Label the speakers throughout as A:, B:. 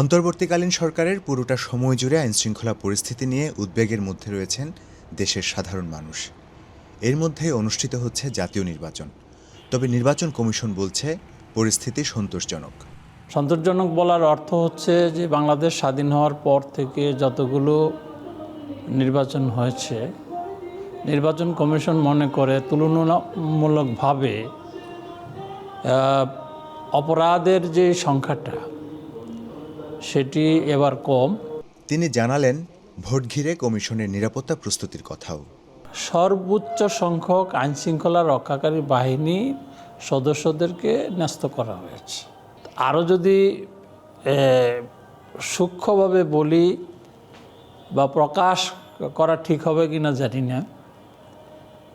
A: অন্তর্বর্তীকালীন সরকারের পুরোটা সময় জুড়ে আইনশৃঙ্খলা পরিস্থিতি নিয়ে উদ্বেগের মধ্যে রয়েছেন দেশের সাধারণ মানুষ। এর মধ্যে অনুষ্ঠিত হচ্ছে জাতীয় নির্বাচন। তবে নির্বাচন কমিশন বলছে পরিস্থিতি সন্তোষজনক।
B: সন্তোষজনক বলার অর্থ হচ্ছে যে বাংলাদেশ স্বাধীন হওয়ার পর থেকে যতগুলো নির্বাচন হয়েছে, নির্বাচন কমিশন মনে করে তুলনামূলকভাবে অপরাধের যে সংখ্যাটা সেটি এবার কম।
A: তিনি জানালেন ভোট ঘিরে কমিশনের নিরাপত্তা প্রস্তুতির কথাও।
B: সর্বোচ্চ সংখ্যক আইনশৃঙ্খলা রক্ষাকারী বাহিনী সদস্যদেরকে ন্যস্ত করা হয়েছে। আরও যদি সূক্ষ্মভাবে বলি বা প্রকাশ করা ঠিক হবে কি না জানি না।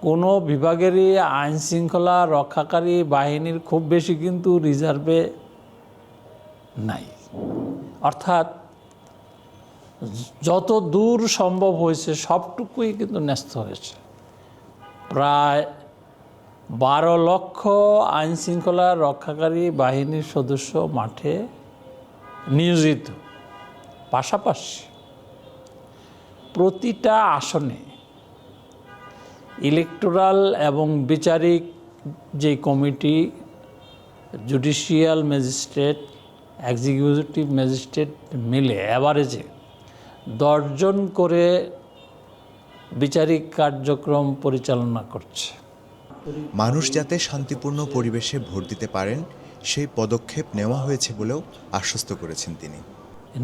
B: কোনো বিভাগেরই আইনশৃঙ্খলা রক্ষাকারী বাহিনীর খুব বেশি কিন্তু রিজার্ভে নাই। অর্থাৎ যত দূর সম্ভব হয়েছে, সবটুকুই কিন্তু ন্যস্ত হয়েছে। প্রায় বারো লক্ষ আইন শৃঙ্খলা রক্ষাকারী বাহিনীর সদস্য মাঠে নিয়োজিত। পাশাপাশি প্রতিটা আসনে ইলেকটোরাল এবং বিচারিক যে committee judicial magistrate executive magistrate মিলে অ্যাভারেজে দশজন করে বিচারিক কার্যক্রম পরিচালনা করছে।
A: মানুষ যাতে শান্তিপূর্ণ পরিবেশে ভোট দিতে পারেন সেই পদক্ষেপ নেওয়া হয়েছে বলেও আশ্বস্ত করেছেন তিনি।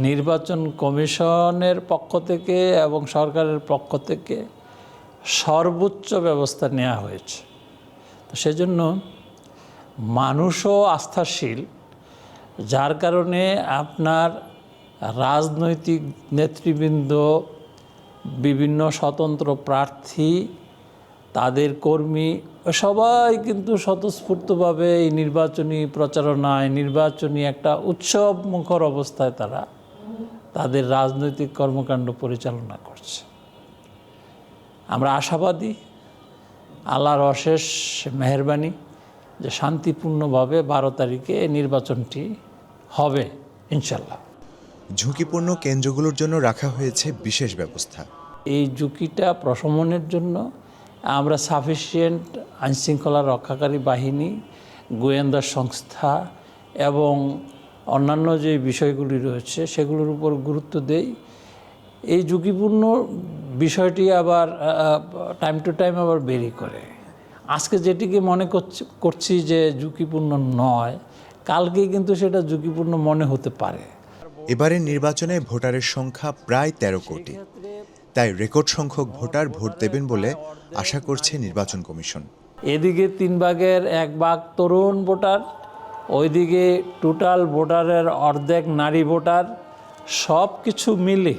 B: নির্বাচন কমিশনের পক্ষ থেকে এবং সরকারের পক্ষ থেকে সর্বোচ্চ ব্যবস্থা নেওয়া হয়েছে। তো সেজন্য মানুষও আস্থাশীল যার কারণে আপনার রাজনৈতিক নেতৃবৃন্দ, বিভিন্ন স্বতন্ত্র প্রার্থী, তাদের কর্মী, সবাই কিন্তু স্বতঃস্ফূর্তভাবে এই নির্বাচনী প্রচারণায়, নির্বাচনী একটা উৎসব মুখর অবস্থায় তারা তাদের রাজনৈতিক কর্মকাণ্ড পরিচালনা করছে। আমরা আশাবাদী, আল্লাহর অশেষ মেহরবানি যে শান্তিপূর্ণভাবে বারো তারিখে নির্বাচনটি হবে ইনশাল্লাহ
A: ঝুঁকিপূর্ণ কেন্দ্রগুলোর জন্য রাখা হয়েছে বিশেষ ব্যবস্থা।
B: এই ঝুঁকিটা প্রশমনের জন্য আমরা সাফিসিয়েন্ট আইনশৃঙ্খলা রক্ষাকারী বাহিনী গোয়েন্দা সংস্থা এবং অন্যান্য যে বিষয়গুলি রয়েছে সেগুলোর উপর গুরুত্ব দেই। এই ঝুঁকিপূর্ণ বিষয়টি আবার টাইম টু টাইম আবার বেরি করে। আজকে যেটিকে মনে করছি করছি যে ঝুঁকিপূর্ণ নয় কালকে কিন্তু সেটা ঝুঁকিপূর্ণ মনে হতে পারে।
A: এবারের নির্বাচনে ভোটারের সংখ্যা প্রায় তেরো কোটি। তাই রেকর্ড সংখ্যক ভোটার ভোট দেবেন বলে আশা করছে নির্বাচন কমিশন।
B: এদিকে তিন ভাগের এক ভাগ তরুণ ভোটার ওইদিকে টোটাল ভোটারের অর্ধেক নারী ভোটার সব কিছু মিলে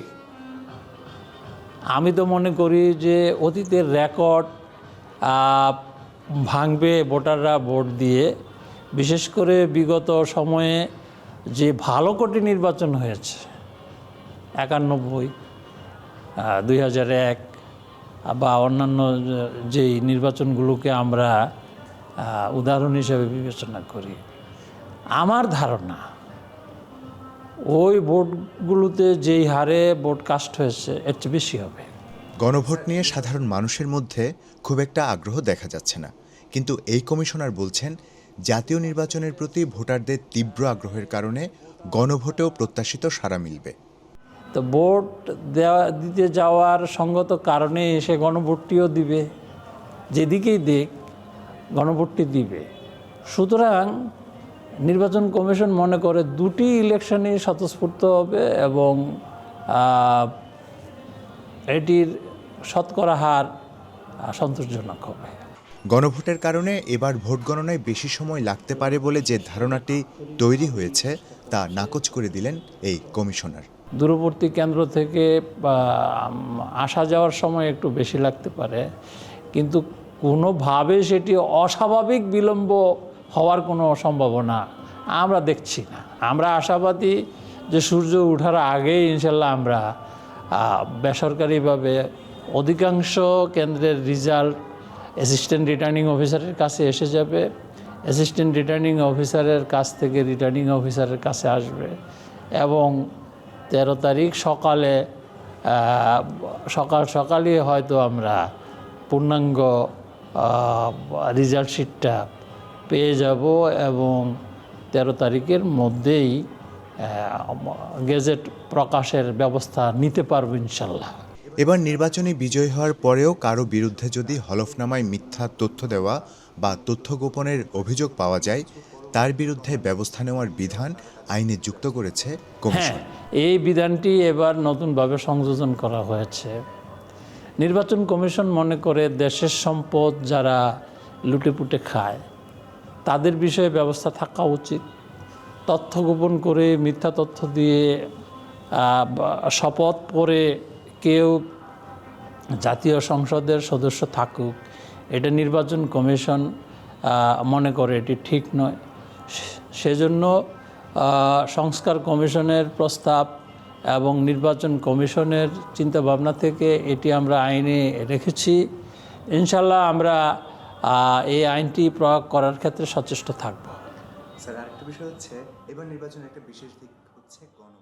B: আমি তো মনে করি যে অতীতের রেকর্ড ভাঙবে ভোটাররা ভোট দিয়ে। বিশেষ করে বিগত সময়ে যে ভালো কোটি নির্বাচন হয়েছে, একানব্বই দুই হাজার এক, বা অন্যান্য যেই নির্বাচনগুলোকে আমরা উদাহরণ হিসেবে বিবেচনা করি, আমার ধারণা ওই ভোটগুলোতে যেই হারে ভোট কাস্ট হয়েছে, এর চেয়ে বেশি হবে।
A: গণভোট নিয়ে সাধারণ মানুষের মধ্যে খুব একটা আগ্রহ দেখা যাচ্ছে না। কিন্তু এই কমিশনার বলছেন জাতীয় নির্বাচনের প্রতি ভোটারদের তীব্র আগ্রহের কারণে গণভোটেও প্রত্যাশিত সাড়া মিলবে।
B: তো ভোট দেওয়া, দিতে যাওয়ার সঙ্গত কারণে এসে গণভোটটিও দিবে। যেদিকেই দিক, গণভোটটি দিবে। সুতরাং নির্বাচন কমিশন মনে করে দুটি ইলেকশনই স্বতঃস্ফূর্ত হবে এবং এটির শতকরা হার সন্তোষজনক হবে।
A: গণভোটের কারণে এবার ভোট গণনায় বেশি সময় লাগতে পারে বলে যে ধারণাটি তৈরি হয়েছে, তা নাকচ করে দিলেন এই কমিশনার।
B: দূরবর্তী কেন্দ্র থেকে আসা যাওয়ার সময় একটু বেশি লাগতে পারে। কিন্তু কোনোভাবে সেটি অস্বাভাবিক বিলম্ব হওয়ার কোনো সম্ভাবনা আমরা দেখছি না। আমরা আশাবাদী যে সূর্য ওঠার আগেই ইনশাল্লাহ আমরা বেসরকারিভাবে অধিকাংশ কেন্দ্রের রেজাল্ট অ্যাসিস্ট্যান্ট রিটার্নিং অফিসারের কাছে এসে যাবে। অ্যাসিস্ট্যান্ট রিটার্নিং অফিসারের কাছ থেকে রিটার্নিং অফিসারের কাছে আসবে এবং তেরো তারিখ সকালে সকাল সকালই হয়তো আমরা পূর্ণাঙ্গ রেজাল্ট শিটটা পেয়ে যাব এবং তেরো তারিখের মধ্যেই গেজেট প্রকাশের ব্যবস্থা নিতে পারব ইনশাল্লাহ।
A: এবার নির্বাচনে বিজয় হওয়ার পরেও কারও বিরুদ্ধে যদি হলফনামায় মিথ্যা তথ্য দেওয়া বা তথ্য গোপনের অভিযোগ পাওয়া যায়, তার বিরুদ্ধে ব্যবস্থা নেওয়ার বিধান আইনে যুক্ত করেছে
B: হ্যাঁ
A: কমিশন
B: এই বিধানটি এবার নতুনভাবে সংযোজন করা হয়েছে। নির্বাচন কমিশন মনে করে দেশের সম্পদ যারা লুটেপুটে খায়, তাদের বিষয়ে ব্যবস্থা থাকা উচিত। তথ্য গোপন করে মিথ্যা তথ্য দিয়ে শপথ করে কেউ জাতীয় সংসদের সদস্য থাকুক, এটা নির্বাচন কমিশন মনে করে এটি ঠিক নয়। সেজন্য সংস্কার কমিশনের প্রস্তাব এবং নির্বাচন কমিশনের চিন্তাভাবনা থেকে এটি আমরা আইনে রেখেছি। ইনশাল্লাহ আমরা এই আইনটি প্রয়োগ করার ক্ষেত্রে সচেষ্ট থাকব।
A: স্যার, আরেকটা বিষয় হচ্ছে, এবার নির্বাচনের একটা বিশেষ দিক হচ্ছে গণ